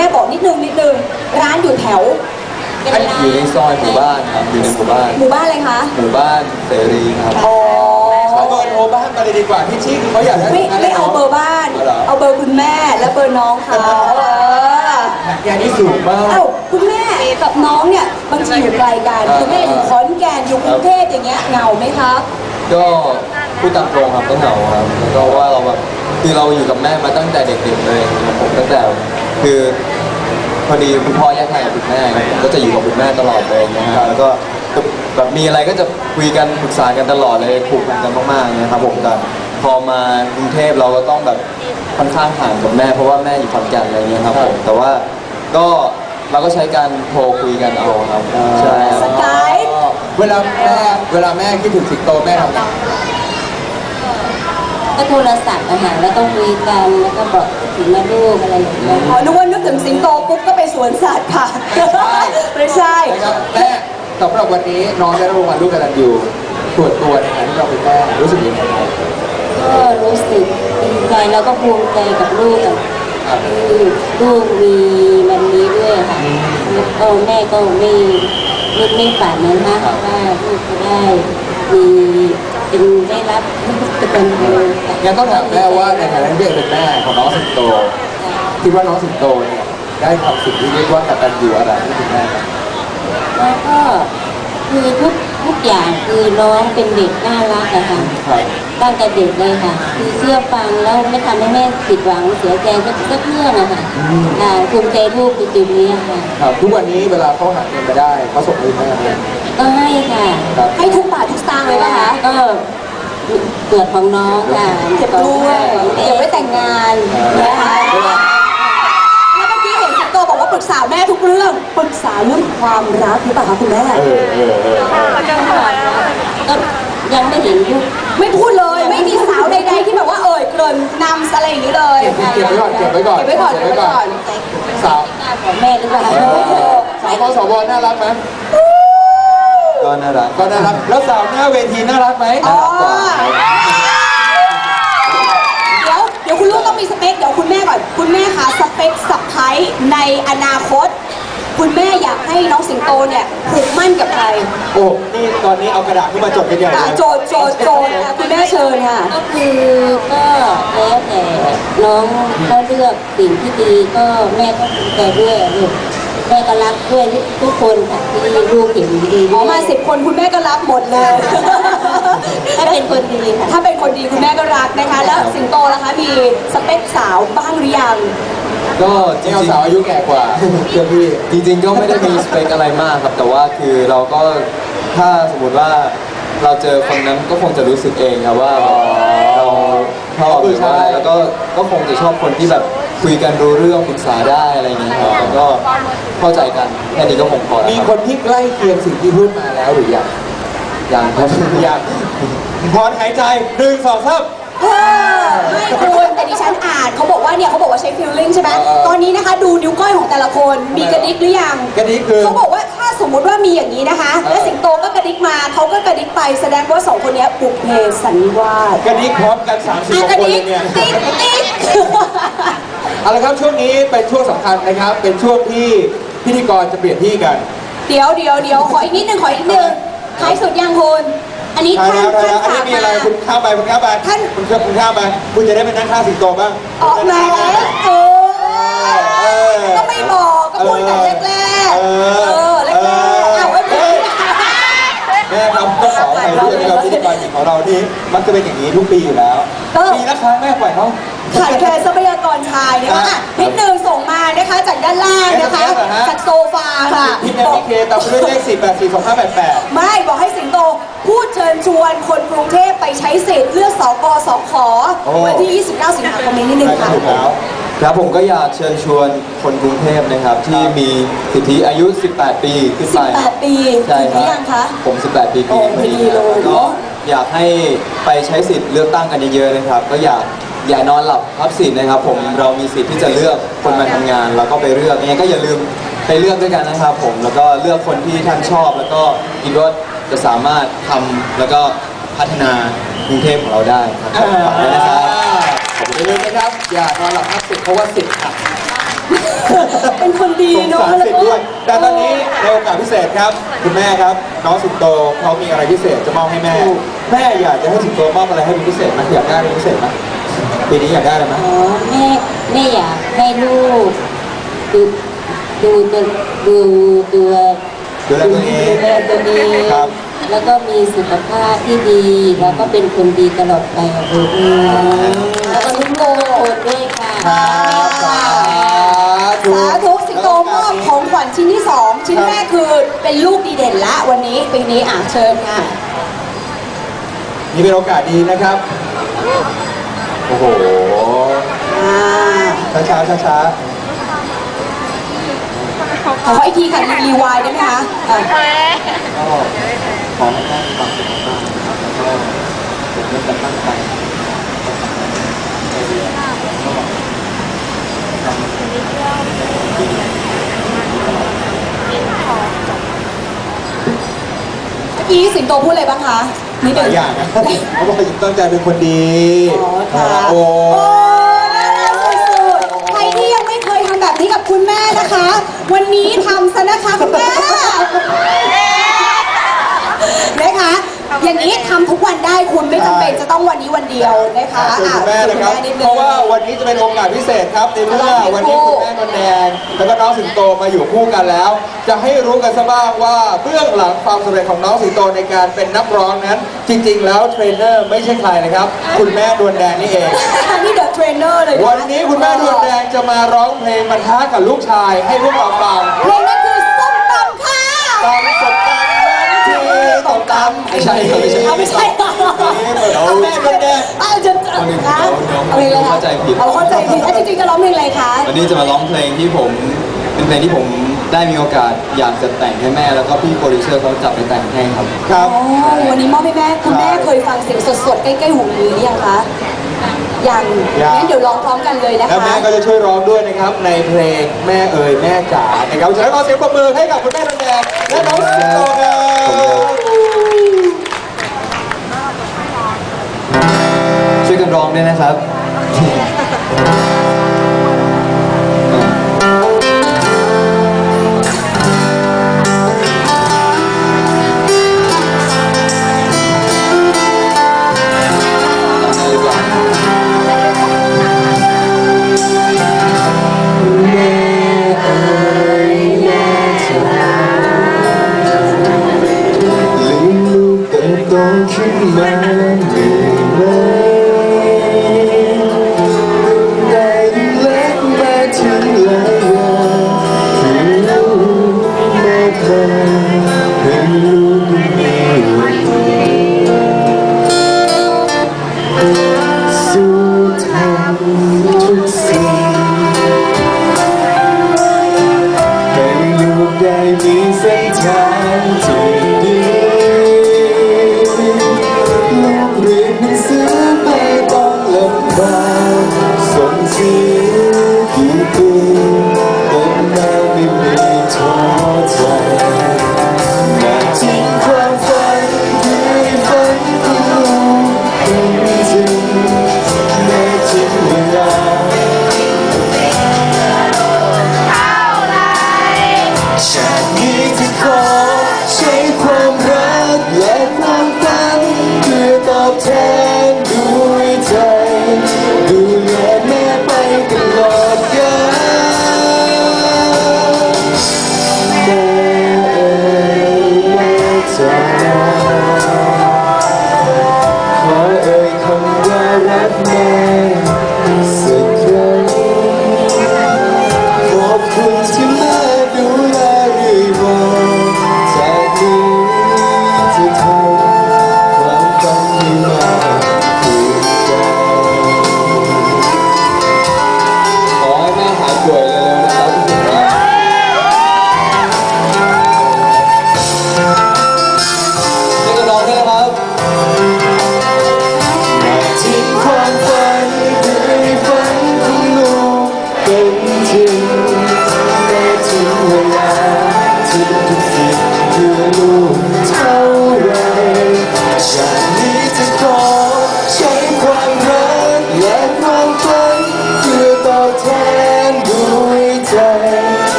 ม่บอกนิดนึงนิดนึงร้านอยู่แถวอันอยู่ในซอยหมู่บ้านครับอยู่ในหมู่บ้านหมู่บ้านอะไรคะหมู่บ้านเสรีครับอ๋อเอาเบอร์โทรบ้านมาเลยดีกว่าพี่ชิคเขาอยากได้ไม่ไม่เอาเบอร์บ้าน เอาเบอร์คุณแม่และเบอร์น้องเขาเอออย่างนี้สูงมากเอ้าคุณแม่กับน้องเนี่ยบางทีอยู่ไกลกันคุณแม่อยู่ขอนแก่นอยู่กรุงเทพอย่างเงี้ยเหงาไหมครับ ก็พูดตามตรงครับก็เหงาครับแล้วก็ว่าเราแบบคือเราอยู่กับแม่มาตั้งแต่เด็กๆเลยครับผมตั้งแต่คือ พอดีคุณพ่อแยกทางกับคุณแม่ครับผมก็จะอยู่กับคุณแม่ตลอดเลยนะครับแล้วก็แบบมีอะไรก็จะคุยกันปรึกษากันตลอดเลยผูกพันกันมากๆนะครับผมแต่พอมากรุงเทพเราก็ต้องแบบค่อนข้างห่างกับแม่ เพราะว่าแม่อยู่ขอนแก่นอะไรเงี้ยครับผมแต่ว่าก็เราก็ใช้การโทรคุยกันเอาครับใช่คสรับกายเวลาแม่เวลาแม่คิดถึงสิงโตแม่ทำไงก็โทรศัพท์อาหารแล้วก็คุยกันแล้วก็บอกถึงแม่ลูกอะไรอย่างเงี้ยอ๋อนึกว่านึก ถึงสิงโตปุ๊บก็ไปสวนสัตว์ค่ะ ไม่ใช่ นะครับแม่สำหรับวันนี้น้องได้รับรางวัลลูกกตันยูส่วนตัวในฐานะที่เราเป็นแม่รู้สึกยังไงครับก็รู้สึกดีใจแล้วก็ภูมิใจกับลูกอะครับที่ลูกมีวันนี้ด้วยค่ะแล้วก็แม่ก็ไม่ไม่ไม่ฝันนะนะว่าลูกจะได้มีเป็นได้รับเป็นคนค่ะ งั้นต้องถามแม่ว่าในฐานะที่เป็นแม่ของน้องสิงโต คิดว่าน้องสิงโตเนี่ยได้ทำสิ่งที่เรียกว่ากตัญญูอะไรที่คุณแม่ครับแล้วก็คือทุกทุกอย่างคือน้องเป็นเด็กน่ารักอะค่ะครับตั้งแต่เด็กเลยค่ะ คือเชื่อฟังแล้วไม่ทำให้แม่ผิดหวังเสียใจสักสักเรื่องอะค่ะค่ะภูมิใจลูกในจุดนี้ค่ะ ครับทุกวันนี้เวลาเขาหาเงินมาได้เขาส่งเงินแม่ไหมก็ให้ค่ะครับให้ทุกบาททุกสตางค์เลยนะคะก็เกิดของน้องค่ะเก็บด้วยเก็บไว้แต่งงานนะคะแล้ว กว่าปรึกษาแม่ทุกเรื่องปรึกษาเรื่องความรักหรือเปล่าคะคุณแม่เออเออเออเออก็ยังไม่เห็นลูกไม่พูดเลยไม่มีสาวใดๆที่แบบว่าเอ่ยเกริ่นนำอะไรอย่างนี้เลยเก็บไว้ก่อนเก็บไว้ก่อนเก็บไว้ก่อนเก็บไว้ก่อนสาวกล้าของแม่หรือเปล่าสาวมสวน่ารักไหมก็น่ารักก็น่ารักแล้วสาวหน้าเวทีน่ารักไหมอ๋อเดี๋ยวเดี๋ยว คุณลูกต้องมีสเปคเดี๋ยวคุณแม่ก่อน คุณแม่คะสเปคสไปในอนาคต คุณแม่อยากให้น้องสิงโตเนี่ยผูกมั่นกับใครโอ้นี่ตอนนี้เอากระดาษขึ้นมาจดกันใหญ่อะเลยโจทย์โจทย์โจทย์อะคุณแม่เชิญค่ะ ก็คือก็แล้วแต่น้องเขาเลือกสิ่งที่ดีก็แม่ก็ภูมิใจด้วยลูกแม่ก็รักด้วยทุกคนค่ะที่ลูกเห็นดีอ๋อมาสิบคนคุณแม่ก็รับหมดเลย ถ้าเป็นคนดีค่ะ ถ้าเป็นคนดีคุณแม่ก็รักนะคะ แล้วสิง โตล่ะคะ มีสเปคสาวบ้างหรือยัง ก็จนี่ริเอางสาวอายุแก่กว่า เชื่อพี่ๆจริงๆก็ไม่ได้มีสเปคอะไรมากครับ แต่ว่าคือเราก็ถ้าสมมติว่าเราเจอคนนั้นก็คงจะรู้สึกเองครับว่าเราชอบหรือว่าแล้วก็ก็คงจะชอบคนที่แบบคุยกันรู้เรื่องปรึกษาได้อะไรอย่างเงี้ยครับแล้วก็เข้าใจกันแค่นี้ก็คงพอแล้วมีครับคนที่ใกล้เคียงสิ่งที่พูดมาแล้วหรือยัง ยังครับยังถอนหายใจหนึ่งสองสาม เออไม่คุณแต่ดิฉันอ่านเขาบอกว่าเนี่ยเขาบอกว่าใช้ฟิลลิ่งใช่ไหมเออเออตอนนี้นะคะดูนิ้วก้อยของแต่ละคนมีกระดิกหรือยังกระดิกคือเขาบอกว่าถ้าสมมุติว่ามีอย่างนี้นะคะ เออ แล้วสิงโตก็กระดิกมาเขาก็กระดิกไปแสดงว่าสองคนเนี้ยปุกเพสันนิวาสกระดิกพร้อมกันสามสิบอะกว่ากระคนดิเลกยเนี่ยติ๊กติ๊ก เอาละครับช่วงนี้เป็นช่วงสำคัญนะครับ เป็นช่วงที่พิธีกรจะเปลี่ยนที่กัน เดี๋ยวเดี๋ยวเดี๋ยวขออีกนิดนึงขออีกนิดนึงท้ายสุดยังคุณ อันนี้ใช่ท่านแล้วใช่ท่านแล้วอันนี้ฝากมีอะไรมาคุณข้ามไปคุณข้ามไปท่านคุณข้ามคุณข้ามไปคุณจะได้เป็นนักฆ่าสิงโตบ้างออกมาเออเออก็ไม่บอกก็พูดแต่แรกๆเอเอออแรกๆเอาไว้เฮ้ยแม่ครับก็ขอไปด้วยนะครับพิธีกรหญิงของเราที่มักจะเป็นอย่างนี้ทุกปีอยู่แล้วปีละครั้งแม่ปล่อยเขา ขาดแคลนทรัพยากรชายนะคะอะนิดนึงส่งมานะคะจากด้านล่างนะคะจากโซฟาค่ะพิมพ์ในพีเคตามไปด้วยเลข4 8 4 2 5 8 8 ไม่บอกให้สิงโตพูดเชิญ ชวนคนกรุงเทพไปใช้สิทธิ์เลือกสกสขวันที่ 29 สิงหาคมนี้นิดนึงได้ค่ะ ถูกแล้วครับผมก็อยากเชิญชวนคนกรุงเทพนะครับ ที่มีสิทธิอายุ 18 ปีขึ้นไป18 ปีใช่ถึงหครือรัยังคะผม 18 ปีโอ้ปีพอดีเลยก็อยากให้ไปใช้สิทธิ์เลือกตั้งกันเยอะๆนะครับ ก็อย่าอย่านอนหลับทับสิทธิ์นะครับ ผมเรามีสิทธิ์ที่จะเลือกคนมาทำงาน แล้วก็ไปเลือกยังไงก็อย่าลืมไปเลือกด้วยกันนะครับ ผมแล้วก็เลือกคนที่ท่านชอบ แล้วก็คิดว่า จะสามารถทำแล้วก็พัฒนากรุงเทพของเราได้ครับฝากด้วยนะครับอย่าลืมนะครับ อย่านอนหลับทับสิทธิ์เพราะว่าสิทธิ์หักเป็นคนดีสงเนาะสารสิทธิ์ด้วย แต่ตอนนี้ในโอกาสพิเศษครับ คุณแม่ครับ น้องสิงโตเขามีอะไรพิเศษจะมอบให้แม่ แม่อยากจะให้สิงโตมอบอะไรให้เป็นพิเศษไหมอยากได้เป็นพิเศษไหมปีนี้อยากได้อะไรไหมอ๋อแม่แม่อยากให้ลูกดูดูตัวดูตัว ดูแลตัวเองดูแลตัวเองครับ แล้วก็มีสุขภาพที่ดี แล้วก็เป็นคนดีตลอดไปอะลูกแล้วก็ทุกโลกด้วยค่ะครับสาธุสาธุสิงโตมอบของขวัญชิ้นที่สองชิ้นแรกคือเป็นลูกดีเด่นละวันนี้ปีนี้อะเชิญค่ะ นี่เป็นโอกาสดีนะครับ โอ้โหอ่าช้าช้าช้าช้าขออีกทีค่ะรีรีวาย ก็ขอให้แม่มีความสุขมากๆนะครับแล้วก็ผมก็จะตั้งใจเมื่อกี้สิงโตพูดอะไรบ้างคะนิดหนึลางยอย่างนะเขาบอกว่าตั้งใจเป็นคนดีอ๋อค่ะโอ้โอ้น่ารักสุดๆใครที่ยังไม่เคยทำแบบนี้กับคุณแม่นะคะ วันนี้ทำซะนะคะคุณแม่ นะคะอย่างนี้ทำทุกวันได้คุณไม่จำเป็นจะต้องวันนี้วันเดียวนะคะเชิญคุณแม่นะครับอ่เพราะว่าวันนี้จะเป็นโอกาสพิเศษครับในเมื่อวันนี้คุณแม่นนแดงแล้วก็น้องสิงโตมาอยู่คู่กันแล้ว จะให้รู้กันซะบ้างว่าเบื้องหลังความสำเร็จของน้องสิงโตในการเป็นนักร้องนั้น จริง ๆ แล้วเทรนเนอร์ไม่ใช่ใครนะครับ คุณแม่นวลแดงนี่เอง นี่เดอะเทรนเนอร์เลยะวันนี้คุณแม่นวลแดงจะมาร้องเพลงบรรท้ากับลูกชายให้พวกเราฟัง เพลงนั้นคือส้มตำค่ะ ตามสดตามนั้นที ตบตามไม่ใช่ครับไม่ใช่เอาไม่ใช่เหรอเอาแม่นวลแดงเอาจะนะเอาเพลงอะไรคะเข้าใจผิด เอาเข้าใจผิดอะจริงๆจะร้องเพลงอะไรคะ วันนี้จะมาร้องเพลงที่ผมเป็นเพลงที่ผมได้มีโอกาสอยากจะแต่งให้แม่ แล้วก็พี่โปรดิวเซอร์เขาจับไปแต่งให้ครับ ครับ อ๋อ วันนี้มอบให้แม่คุณแม่เคยฟังเสียงสดๆ ใกล้ๆหูหรือยังคะยังยัง งั้นเดี๋ยวร้องพร้อมกันเลยนะแล้วคะ แม่ก็จะช่วยร้องด้วยนะครับในเพลงแม่เอ๋ยแม่จ๋านะครับฉะนั้นขอเสียงปรบมือให้กับคุณแม่นวลแดงและน้องสิงโตครับ ร้องด้วยนะครับ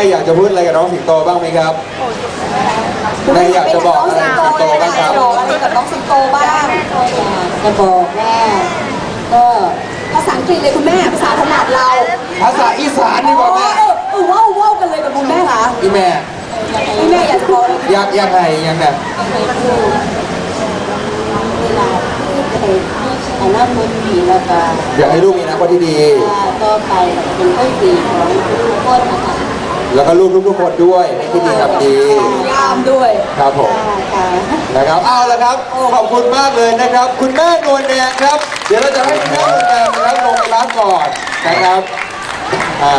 ม่ครับแม่อยากจะพูดอะไรกับน้องสิงโตบ้างไหมครับแม่อยากจะบอกอะไรกับสิงโตบ้างครับบอกอะไรกับน้องสิงโตบ้างก็อยากจะบอกว่าก็ภาษาอังกฤษเลยคุณแม่ภาษาถนัดเรา ภาษาอีสานดีกว่าแม่เออเออว้าวว้าวกันเลยกับคุณแม่ค่ะพี่แม่พี่แม่อยากจะบอกอะไรอยากอยากให้ยังแบบไปพูดเวลาพูดไปอนาคตดีแล้วก็อยากให้ลูกมีอนาคตที่ดีก็ไปเป็นคนดีของทุกคนนะคะ แล้วก็ลูกทุกๆคนด้วยที่ดีครับดีงามด้วยครับผมค่ะ นะครับเอาละครับขอบคุณมากเลยนะครับ คุณแม่นวลแดงครับ เดี๋ยวเราจะให้คุณแม่นวลแดงนะครับลงไปรับก่อนนะครับอ่า